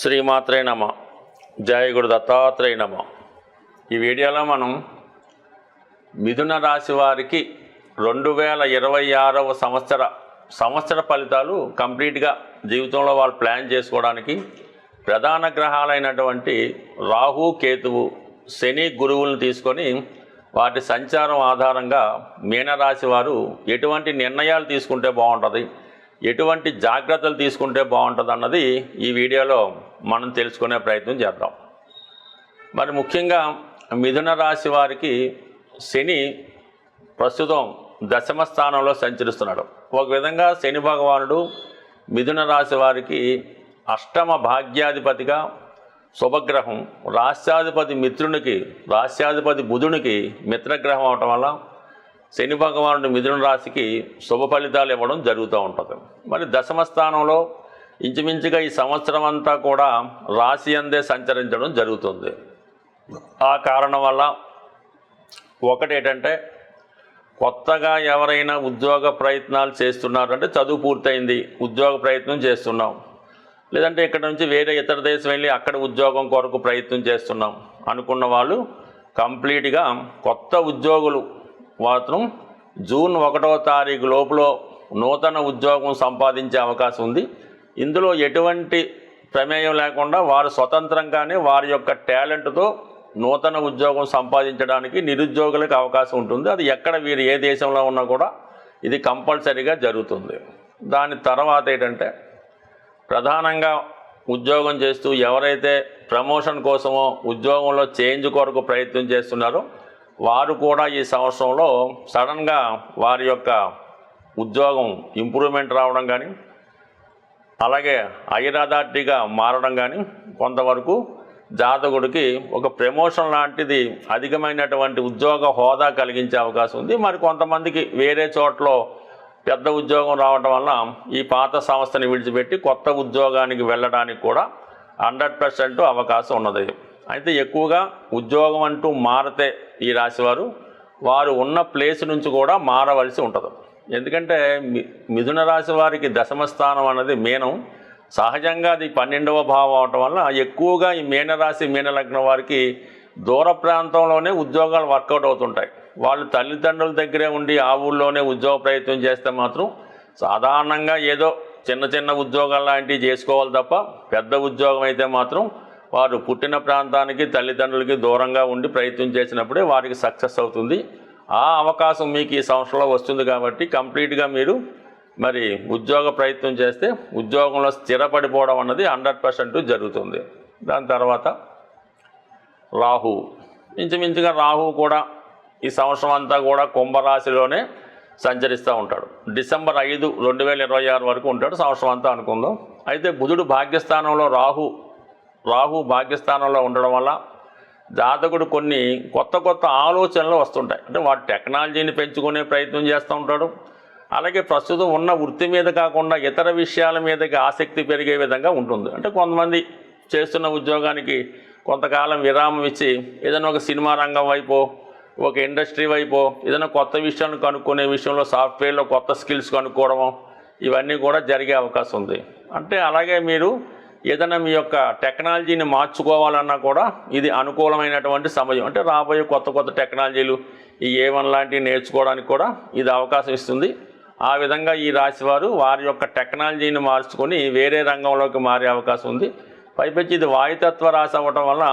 శ్రీమాత్రే నమ. జయ గురు దత్తాత్రేయ నమ. ఈ వీడియోలో మనం మిథున రాశి వారికి రెండు వేల ఇరవై ఆరవ సంవత్సర సంవత్సర ఫలితాలు కంప్లీట్గా జీవితంలో వాళ్ళు ప్లాన్ చేసుకోవడానికి ప్రధాన గ్రహాలైనటువంటి రాహు కేతువు శని గురువులను తీసుకొని వాటి సంచారం ఆధారంగా మీనరాశి వారు ఎటువంటి నిర్ణయాలు తీసుకుంటే బాగుంటుంది ఎటువంటి జాగ్రత్తలు తీసుకుంటే బాగుంటుంది అన్నది ఈ వీడియోలో మనం తెలుసుకునే ప్రయత్నం చేద్దాం. మరి ముఖ్యంగా మిథున రాశి వారికి శని ప్రస్తుతం దశమ స్థానంలో సంచరిస్తున్నాడు. ఒక విధంగా శని భగవానుడు మిథున రాశి వారికి అష్టమ భాగ్యాధిపతిగా శుభగ్రహం రాష్ట్రాధిపతి మిత్రునికి రాష్ట్రాధిపతి బుధునికి మిత్రగ్రహం అవటం వల్ల శని భగవానుడు మిథున రాశికి శుభ ఫలితాలు ఇవ్వడం జరుగుతూ ఉంటుంది. మరి దశమ స్థానంలో ఇంచుమించుగా ఈ సంవత్సరం అంతా కూడా రాశి అందే సంచరించడం జరుగుతుంది. ఆ కారణం వల్ల ఒకటి ఏంటంటే కొత్తగా ఎవరైనా ఉద్యోగ ప్రయత్నాలు చేస్తున్నారు అంటే చదువు పూర్తయింది ఉద్యోగ ప్రయత్నం చేస్తున్నాం. లేదంటే ఇక్కడ నుంచి వేరే ఇతర దేశం వెళ్ళి అక్కడ ఉద్యోగం కొరకు ప్రయత్నం చేస్తున్నాం అనుకున్న వాళ్ళు కంప్లీట్గా కొత్త ఉద్యోగులు మాత్రం జూన్ ఒకటవ తారీఖు లోపల నూతన ఉద్యోగం సంపాదించే అవకాశం ఉంది. ఇందులో ఎటువంటి ప్రమేయం లేకుండా వారు స్వతంత్రంగానే వారి యొక్క టాలెంట్తో నూతన ఉద్యోగం సంపాదించడానికి నిరుద్యోగులకు అవకాశం ఉంటుంది. అది ఎక్కడ వీరు ఏ దేశంలో ఉన్నా కూడా ఇది కంపల్సరీగా జరుగుతుంది. దాని తర్వాత ఏంటంటే ప్రధానంగా ఉద్యోగం చేస్తూ ఎవరైతే ప్రమోషన్ కోసమో ఉద్యోగంలో చేంజ్ కొరకు ప్రయత్నం చేస్తున్నారో వారు కూడా ఈ సంవత్సరంలో సడన్గా వారి యొక్క ఉద్యోగం ఇంప్రూవ్మెంట్ రావడం కానీ అలాగే ఐరాదాటిగా మారడం కానీ కొంతవరకు జాతకుడికి ఒక ప్రమోషన్ లాంటిది అధికమైనటువంటి ఉద్యోగ హోదా కలిగించే అవకాశం ఉంది. మరి కొంతమందికి వేరే చోట్ల పెద్ద ఉద్యోగం రావడం వల్ల ఈ పాత సంస్థని విడిచిపెట్టి కొత్త ఉద్యోగానికి వెళ్ళడానికి కూడా హండ్రెడ్ పర్సెంట్ అవకాశం ఉన్నది. అయితే ఎక్కువగా ఉద్యోగం అంటూ మారితే ఈ రాశివారు వారు ఉన్న ప్లేస్ నుంచి కూడా మారవలసి ఉంటుంది. ఎందుకంటే మి మిథున రాశి వారికి దశమ స్థానం అన్నది మీనం. సహజంగా అది పన్నెండవ భావం అవటం వల్ల ఎక్కువగా ఈ మీనరాశి మీనలగ్నం వారికి దూర ప్రాంతంలోనే ఉద్యోగాలు వర్కౌట్ అవుతుంటాయి. వాళ్ళు తల్లిదండ్రుల దగ్గరే ఉండి ఆ ఊళ్ళోనే ఉద్యోగ ప్రయత్నం చేస్తే మాత్రం సాధారణంగా ఏదో చిన్న చిన్న ఉద్యోగాలు లాంటివి చేసుకోవాలి తప్ప పెద్ద ఉద్యోగం అయితే మాత్రం వారు పుట్టిన ప్రాంతానికి తల్లిదండ్రులకి దూరంగా ఉండి ప్రయత్నం చేసినప్పుడే వారికి సక్సెస్ అవుతుంది. ఆ అవకాశం మీకు ఈ సంవత్సరంలో వస్తుంది కాబట్టి కంప్లీట్గా మీరు మరి ఉద్యోగ ప్రయత్నం చేస్తే ఉద్యోగంలో స్థిరపడిపోవడం అన్నది హండ్రెడ్ పర్సెంట్ జరుగుతుంది. దాని తర్వాత రాహు. ఇంచుమించుగా రాహు కూడా ఈ సంవత్సరం అంతా కూడా కుంభరాశిలోనే సంచరిస్తూ ఉంటాడు. డిసెంబర్ ఐదు రెండు వేల ఇరవై ఆరు వరకు ఉంటాడు సంవత్సరం అంతా అనుకుందాం. అయితే బుధుడు భాగ్యస్థానంలో రాహు. రాహు భాగ్యస్థానంలో ఉండడం వల్ల జాతకుడు కొన్ని కొత్త కొత్త ఆలోచనలు వస్తుంటాయి. అంటే వాడు టెక్నాలజీని పెంచుకునే ప్రయత్నం చేస్తూ ఉంటాడు. అలాగే ప్రస్తుతం ఉన్న వృత్తి మీద కాకుండా ఇతర విషయాల మీదకి ఆసక్తి పెరిగే విధంగా ఉంటుంది. అంటే కొంతమంది చేస్తున్న ఉద్యోగానికి కొంతకాలం విరామం ఇచ్చి ఏదైనా ఒక సినిమా రంగం వైపు ఒక ఇండస్ట్రీ వైపు ఏదైనా కొత్త విషయాలను కనుక్కునే విషయంలో సాఫ్ట్వేర్లో కొత్త స్కిల్స్ కనుక్కోవడం ఇవన్నీ కూడా జరిగే అవకాశం ఉంది. అంటే అలాగే మీరు ఏదైనా మీ యొక్క టెక్నాలజీని మార్చుకోవాలన్నా కూడా ఇది అనుకూలమైనటువంటి సమయం. అంటే రాబోయే కొత్త కొత్త టెక్నాలజీలు ఈ ఏ వన్ లాంటివి నేర్చుకోవడానికి కూడా ఇది అవకాశం ఇస్తుంది. ఆ విధంగా ఈ రాశివారు వారి యొక్క టెక్నాలజీని మార్చుకొని వేరే రంగంలోకి మారే అవకాశం ఉంది. పైపెచ్చి ఇది వాయుతత్వ రాశి అవ్వటం వల్ల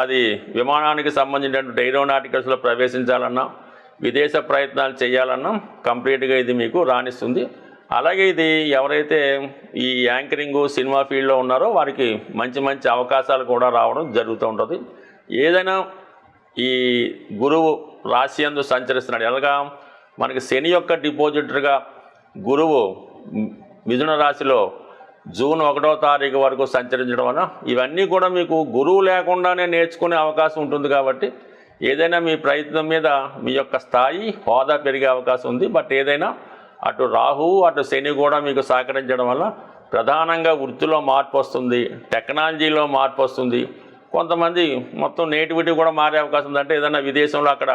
అది విమానానికి సంబంధించినటువంటి ఏరోనాటికల్స్లో ప్రవేశించాలన్నా విదేశ ప్రయత్నాలు చేయాలన్నా కంప్లీట్గా ఇది మీకు రాణిస్తుంది. అలాగే ఇది ఎవరైతే ఈ యాంకరింగ్ సినిమా ఫీల్డ్లో ఉన్నారో వారికి మంచి మంచి అవకాశాలు కూడా రావడం జరుగుతూ ఉంటుంది. ఏదైనా ఈ గురువు రాశి అందు సంచరిస్తున్నాడు. ఎలాగా? మనకి శని యొక్క డిపాజిటర్గా గురువు మిథున రాశిలో జూన్ ఒకటో తారీఖు వరకు సంచరించడం వల్ల ఇవన్నీ కూడా మీకు గురువు లేకుండానే నేర్చుకునే అవకాశం ఉంటుంది కాబట్టి ఏదైనా మీ ప్రయత్నం మీద మీ యొక్క స్థాయి హోదా పెరిగే అవకాశం ఉంది. బట్ ఏదైనా అటు రాహు అటు శని కూడా మీకు సహకరించడం వల్ల ప్రధానంగా వృత్తిలో మార్పు వస్తుంది టెక్నాలజీలో మార్పు వస్తుంది. కొంతమంది మొత్తం నేటివిటీ కూడా మారే అవకాశం ఉందంటే ఏదైనా విదేశంలో అక్కడ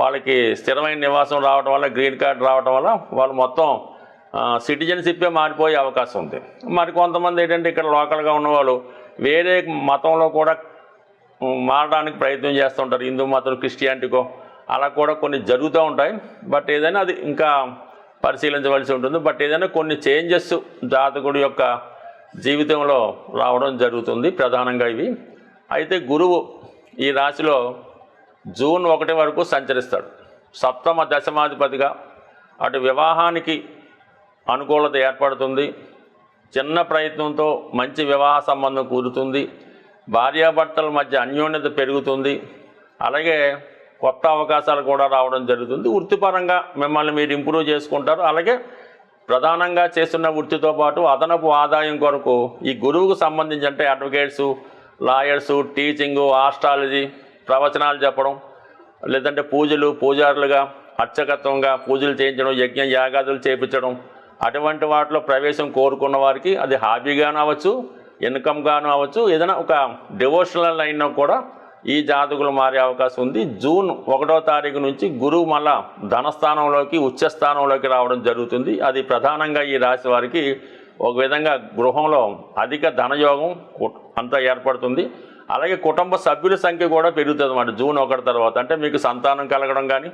వాళ్ళకి స్థిరమైన నివాసం రావడం వల్ల గ్రీన్ కార్డ్ రావడం వల్ల వాళ్ళు మొత్తం సిటిజన్షిప్పే మారిపోయే అవకాశం ఉంది. మరి కొంతమంది ఏంటంటే ఇక్కడ లోకల్గా ఉన్నవాళ్ళు వేరే మతంలో కూడా మారడానికి ప్రయత్నం చేస్తుంటారు హిందూ మతం క్రిస్టియానిటీకో అలా కూడా కొన్ని జరుగుతూ ఉంటాయి. బట్ ఏదైనా అది ఇంకా పరిశీలించవలసి ఉంటుంది. బట్ ఏదైనా కొన్ని చేంజెస్ జాతకుడి యొక్క జీవితంలో రావడం జరుగుతుంది. ప్రధానంగా ఇవి. అయితే గురువు ఈ రాశిలో జూన్ ఒకటి వరకు సంచరిస్తాడు. సప్తమ దశమాధిపతిగా అటు వివాహానికి అనుకూలత ఏర్పడుతుంది. చిన్న ప్రయత్నంతో మంచి వివాహ సంబంధం కూరుతుంది. భార్యాభర్తల మధ్య అన్యోన్యత పెరుగుతుంది. అలాగే కొత్త అవకాశాలు కూడా రావడం జరుగుతుంది. వృత్తిపరంగా మిమ్మల్ని మీరు ఇంప్రూవ్ చేసుకుంటారు. అలాగే ప్రధానంగా చేస్తున్న వృత్తితో పాటు అదనపు ఆదాయం కొరకు ఈ గురువుకు సంబంధించి అంటే అడ్వకేట్సు లాయర్సు టీచింగు ఆస్ట్రాలజీ ప్రవచనాలు చెప్పడం లేదంటే పూజలు పూజారులుగా అర్చకత్వంగా పూజలు చేయించడం యజ్ఞ యాగాదులు చేపించడం అటువంటి వాటిలో ప్రవేశం కోరుకున్న వారికి అది హాబీగాను అవ్వచ్చు ఇన్కమ్గాను అవ్వచ్చు ఏదైనా ఒక డివోషనల్ లైన్లో కూడా ఈ జాతకులు మారే అవకాశం ఉంది. జూన్ ఒకటో తారీఖు నుంచి గురువు మళ్ళా ధనస్థానంలోకి ఉచ్చస్థానంలోకి రావడం జరుగుతుంది. అది ప్రధానంగా ఈ రాశి వారికి ఒక విధంగా గృహంలో అధిక ధనయోగం అంతా ఏర్పడుతుంది. అలాగే కుటుంబ సభ్యుల సంఖ్య కూడా పెరుగుతుంది అన్నమాట జూన్ ఒకటి తర్వాత. అంటే మీకు సంతానం కలగడం కానీ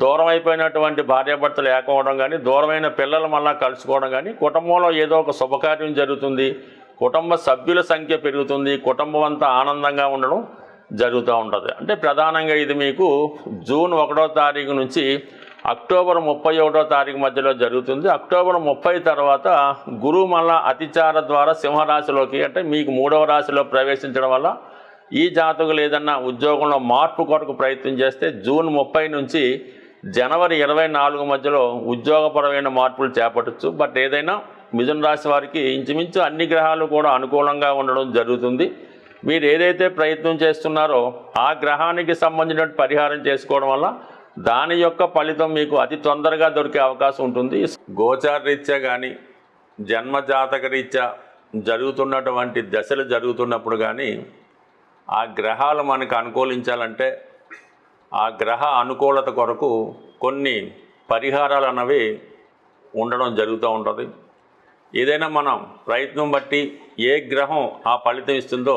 దూరం అయిపోయినటువంటి భార్యాభర్తలు ఏకవడం కానీ దూరమైన పిల్లలు మళ్ళా కలుసుకోవడం కానీ కుటుంబంలో ఏదో ఒక శుభకార్యం జరుగుతుంది. కుటుంబ సభ్యుల సంఖ్య పెరుగుతుంది. కుటుంబం అంతా ఆనందంగా ఉండడం జరుగుతూ ఉంటుంది. అంటే ప్రధానంగా ఇది మీకు జూన్ ఒకటో తారీఖు నుంచి అక్టోబర్ ముప్పై ఒకటో తారీఖు మధ్యలో జరుగుతుంది. అక్టోబర్ ముప్పై తర్వాత గురువు మళ్ళా అతిచార ద్వారా సింహరాశిలోకి అంటే మీకు మూడవ రాశిలో ప్రవేశించడం వల్ల ఈ జాతకులు ఏదన్నా ఉద్యోగంలో మార్పు కొరకు ప్రయత్నం చేస్తే జూన్ ముప్పై నుంచి జనవరి ఇరవై నాలుగు మధ్యలో ఉద్యోగపరమైన మార్పులు చేపట్టచ్చు. బట్ ఏదైనా మిథున రాశి వారికి ఇంచుమించు అన్ని గ్రహాలు కూడా అనుకూలంగా ఉండడం జరుగుతుంది. మీరు ఏదైతే ప్రయత్నం చేస్తున్నారో ఆ గ్రహానికి సంబంధించిన పరిహారం చేసుకోవడం వల్ల దాని యొక్క ఫలితం మీకు అతి తొందరగా దొరికే అవకాశం ఉంటుంది. గోచార రీత్యా కానీ జన్మజాతక రీత్యా జరుగుతున్నటువంటి దశలు జరుగుతున్నప్పుడు కానీ ఆ గ్రహాలు మనకు అనుకూలించాలంటే ఆ గ్రహ అనుకూలత కొరకు కొన్ని పరిహారాలు అన్నవి ఉండడం జరుగుతూ ఉంటుంది. ఏదైనా మనం ప్రయత్నం బట్టి ఏ గ్రహం ఆ ఫలితం ఇస్తుందో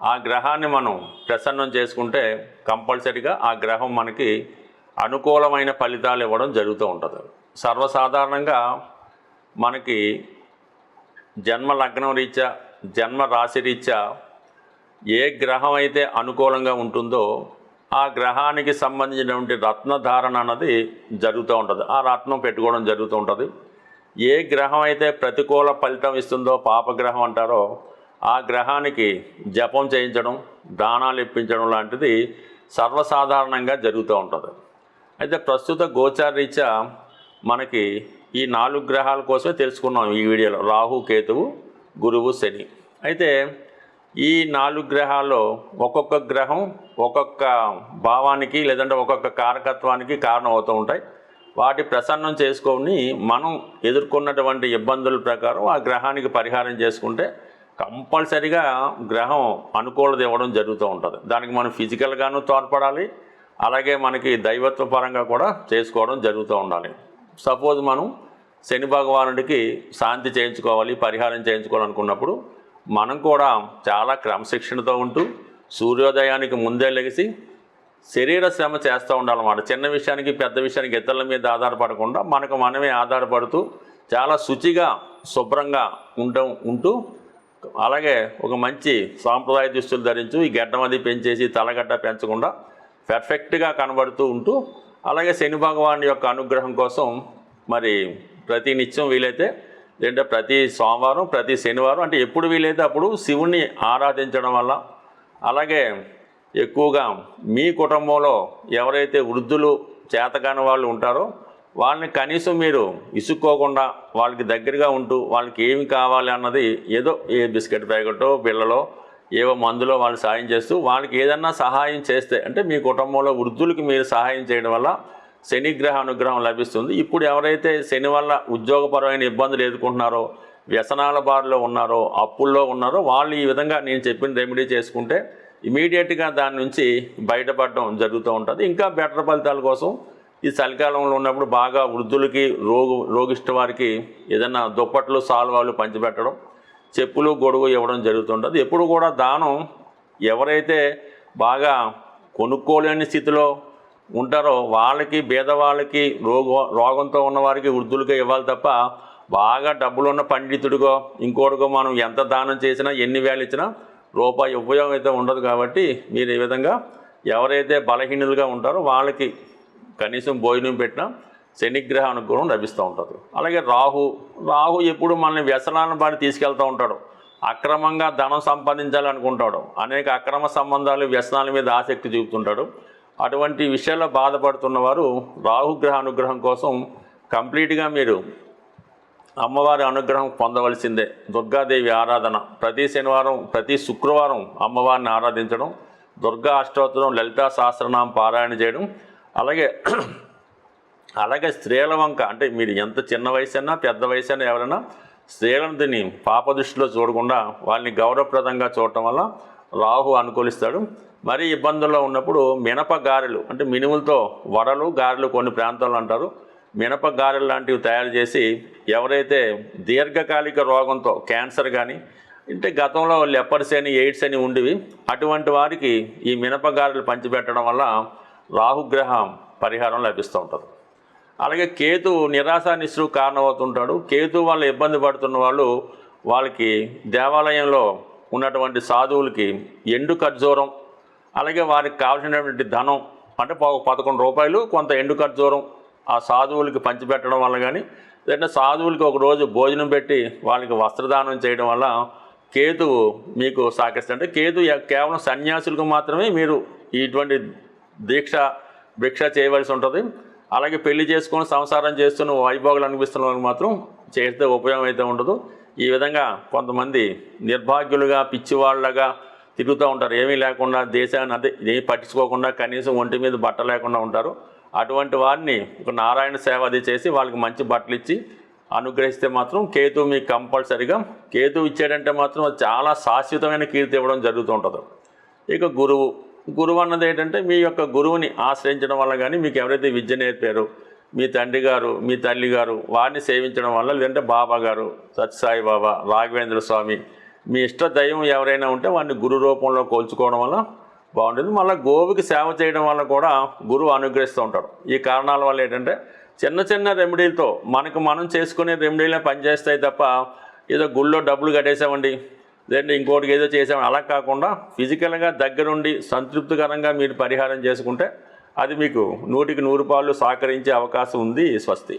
ఆ గ్రహాన్ని మనం ప్రసన్నం చేసుకుంటే కంపల్సరిగా ఆ గ్రహం మనకి అనుకూలమైన ఫలితాలు ఇవ్వడం జరుగుతూ ఉంటుంది. సర్వసాధారణంగా మనకి జన్మ లగ్నం రీత్యా జన్మ రాశి రీత్యా ఏ గ్రహం అయితే అనుకూలంగా ఉంటుందో ఆ గ్రహానికి సంబంధించినటువంటి రత్నధారణ అన్నది జరుగుతూ ఉంటుంది. ఆ రత్నం పెట్టుకోవడం జరుగుతూ ఉంటుంది. ఏ గ్రహం అయితే ప్రతికూల ఫలితం ఇస్తుందో పాపగ్రహం అంటారో ఆ గ్రహానికి జపం చేయించడం దానాలు ఇప్పించడం లాంటిది సర్వసాధారణంగా జరుగుతూ ఉంటుంది. అయితే ప్రస్తుత గోచారీత్యా మనకి ఈ నాలుగు గ్రహాల కోసమే తెలుసుకున్నాం ఈ వీడియోలో. రాహు కేతువు గురువు శని. అయితే ఈ నాలుగు గ్రహాల్లో ఒక్కొక్క గ్రహం ఒక్కొక్క భావానికి లేదంటే ఒక్కొక్క కారకత్వానికి కారణం అవుతూ ఉంటాయి. వాటి ప్రసన్నం చేసుకొని మనం ఎదుర్కొన్నటువంటి ఇబ్బందుల ప్రకారం ఆ గ్రహానికి పరిహారం చేసుకుంటే కంపల్సరిగా గ్రహం అనుకూలత ఇవ్వడం జరుగుతూ ఉంటుంది. దానికి మనం ఫిజికల్గాను తోడ్పడాలి. అలాగే మనకి దైవత్వ పరంగా కూడా చేసుకోవడం జరుగుతూ ఉండాలి. సపోజ్ మనం శని భగవానుడికి శాంతి చేయించుకోవాలి పరిహారం చేయించుకోవాలనుకున్నప్పుడు మనం కూడా చాలా క్రమశిక్షణతో ఉంటూ సూర్యోదయానికి ముందే లెగిసి శరీర శ్రమ చేస్తూ ఉండాలన్నమాట. చిన్న విషయానికి పెద్ద విషయానికి ఇతరుల మీద ఆధారపడకుండా మనకు మనమే ఆధారపడుతూ చాలా శుచిగా శుభ్రంగా ఉండ ఉంటూ అలాగే ఒక మంచి సాంప్రదాయ దుస్తులు ధరించు ఈ గడ్డం అది పెంచేసి తలగడ్డ పెంచకుండా పర్ఫెక్ట్గా కనబడుతూ ఉంటూ అలాగే శని భగవాన్ యొక్క అనుగ్రహం కోసం మరి ప్రతి నిత్యం వీలైతే లేదంటే ప్రతి సోమవారం ప్రతి శనివారం అంటే ఎప్పుడు వీలైతే అప్పుడు శివుణ్ణి ఆరాధించడం వల్ల అలాగే ఎక్కువగా మీ కుటుంబంలో ఎవరైతే వృద్ధులు చేతకాని వాళ్ళు ఉంటారో వాళ్ళని కనీసం మీరు ఇసుక్కోకుండా వాళ్ళకి దగ్గరగా ఉంటూ వాళ్ళకి ఏమి కావాలి అన్నది ఏదో ఏ బిస్కెట్ ప్యాకెటో పిల్లలో ఏవో మందులో వాళ్ళు సాయం చేస్తూ వాళ్ళకి ఏదన్నా సహాయం చేస్తే అంటే మీ కుటుంబంలో వృద్ధులకి మీరు సహాయం చేయడం వల్ల శనిగ్రహ అనుగ్రహం లభిస్తుంది. ఇప్పుడు ఎవరైతే శని వల్ల ఉద్యోగపరమైన ఇబ్బందులు ఎదుర్కొంటున్నారో వ్యసనాల బారిలో ఉన్నారో అప్పుల్లో ఉన్నారో వాళ్ళు ఈ విధంగా నేను చెప్పిన రెమెడీ చేసుకుంటే ఇమీడియట్గా దాని నుంచి బయటపడడం జరుగుతూ ఉంటుంది. ఇంకా బెటర్ ఫలితాల కోసం ఈ చలికాలంలో ఉన్నప్పుడు బాగా వృద్ధులకి రోగు రోగిష్ట వారికి ఏదైనా దుప్పట్లు సాల్వాలు పంచిపెట్టడం చెప్పులు గొడుగు ఇవ్వడం జరుగుతుంటుంది. ఎప్పుడు కూడా దానం ఎవరైతే బాగా కొనుక్కోలేని స్థితిలో ఉంటారో వాళ్ళకి పేదవాళ్ళకి రోగ రోగంతో ఉన్న వారికి వృద్ధులకే ఇవ్వాలి తప్ప బాగా డబ్బులున్న పండితుడిగో ఇంకోటిగో మనం ఎంత దానం చేసినా ఎన్ని వేలు ఇచ్చినా రూపాయి ఉపయోగం అయితే ఉండదు కాబట్టి మీరు ఈ విధంగా ఎవరైతే బలహీనులుగా ఉంటారో వాళ్ళకి కనీసం భోజనం పెట్టినా శనిగ్రహ అనుగ్రహం లభిస్తూ ఉంటుంది. అలాగే రాహు రాహు ఎప్పుడు మనల్ని వ్యసనాన్ని బాడి తీసుకెళ్తూ ఉంటాడు. అక్రమంగా ధనం సంపాదించాలనుకుంటాడు. అనేక అక్రమ సంబంధాలు వ్యసనాల మీద ఆసక్తి చూపుతుంటాడు. అటువంటి విషయాల్లో బాధపడుతున్న వారు రాహుగ్రహ అనుగ్రహం కోసం కంప్లీట్గా మీరు అమ్మవారి అనుగ్రహం పొందవలసిందే. దుర్గాదేవి ఆరాధన. ప్రతి శనివారం ప్రతి శుక్రవారం అమ్మవారిని ఆరాధించడం దుర్గా అష్టోత్తరం లలితా సహస్రనామం పారాయణ చేయడం అలాగే అలాగే స్త్రీల వంక అంటే మీరు ఎంత చిన్న వయసు అయినా పెద్ద వయసు అయినా ఎవరైనా స్త్రీలను దీన్ని పాప దృష్టిలో చూడకుండా వాళ్ళని గౌరవప్రదంగా చూడటం వల్ల రాహు అనుకూలిస్తాడు. మరీ ఇబ్బందుల్లో ఉన్నప్పుడు మినప గారెలు అంటే మినుములతో వడలు గారెలు కొన్ని ప్రాంతాల్లో అంటారు. మినప గారెలు లాంటివి తయారు చేసి ఎవరైతే దీర్ఘకాలిక రోగంతో క్యాన్సర్ కానీ అంటే గతంలో లెపర్స్ అని ఎయిడ్స్ అని ఉండేవి అటువంటి వారికి ఈ మినప గారెలు పంచిపెట్టడం వల్ల రాహుగ్రహం పరిహారం లభిస్తూ ఉంటుంది. అలాగే కేతు నిరాశ నిస్సు కారణమవుతుంటాడు. కేతు వాళ్ళు ఇబ్బంది పడుతున్న వాళ్ళు వాళ్ళకి దేవాలయంలో ఉన్నటువంటి సాధువులకి ఎండు ఖర్జూరం అలాగే వారికి కావాల్సినటువంటి ధనం అంటే పదకొండు రూపాయలు కొంత ఎండు ఖర్జూరం ఆ సాధువులకి పంచిపెట్టడం వల్ల కానీ లేదంటే సాధువులకి ఒకరోజు భోజనం పెట్టి వాళ్ళకి వస్త్రదానం చేయడం వల్ల కేతువు మీకు సాకిస్తుంది అంటే కేతు కేవలం సన్యాసులకు మాత్రమే మీరు ఇటువంటి దీక్ష భిక్ష చేయవలసి ఉంటుంది. అలాగే పెళ్ళి చేసుకొని సంసారం చేస్తున్న వైభోగాలు అనిపిస్తున్న వాళ్ళకి మాత్రం చేస్తే ఉపయోగం అయితే ఉండదు. ఈ విధంగా కొంతమంది నిర్భాగ్యులుగా పిచ్చివాళ్ళగా తిరుగుతూ ఉంటారు. ఏమీ లేకుండా దేశాన్ని అదే ఏమీ పట్టించుకోకుండా కనీసం ఒంటి మీద బట్ట లేకుండా ఉంటారు. అటువంటి వారిని ఒక నారాయణ సేవ అది చేసి వాళ్ళకి మంచి బట్టలు ఇచ్చి అనుగ్రహిస్తే మాత్రం కేతు మీకు కంపల్సరిగా కేతు ఇచ్చాడంటే మాత్రం అది చాలా శాశ్వతమైన కీర్తి ఇవ్వడం జరుగుతూ ఉంటుంది. ఇక గురువు గురువు అన్నది ఏంటంటే మీ యొక్క గురువుని ఆశ్రయించడం వల్ల కానీ మీకు ఎవరైతే విద్య నేర్పారో మీ తండ్రి గారు మీ తల్లి గారు వారిని సేవించడం వల్ల లేదంటే బాబా గారు సత్యసాయి బాబా రాఘవేంద్ర స్వామి మీ ఇష్ట దైవం ఎవరైనా ఉంటే వారిని గురు రూపంలో కోల్చుకోవడం వల్ల బాగుంటుంది. మళ్ళీ గోవుకి సేవ చేయడం వల్ల కూడా గురువు అనుగ్రహిస్తూ ఉంటాడు. ఈ కారణాల వల్ల ఏంటంటే చిన్న చిన్న రెమెడీలతో మనకు మనం చేసుకునే రెమెడీలే పనిచేస్తాయి తప్ప ఏదో గుళ్ళో డబ్బులు కట్టేసామండి లేదంటే ఇంకోటికి ఏదో చేసాం. అలా కాకుండా ఫిజికల్గా దగ్గరుండి సంతృప్తికరంగా మీరు పరిహారం చేసుకుంటే అది మీకు నూటికి నూరు పాళ్ళు సహకరించే అవకాశం ఉంది స్వస్తి.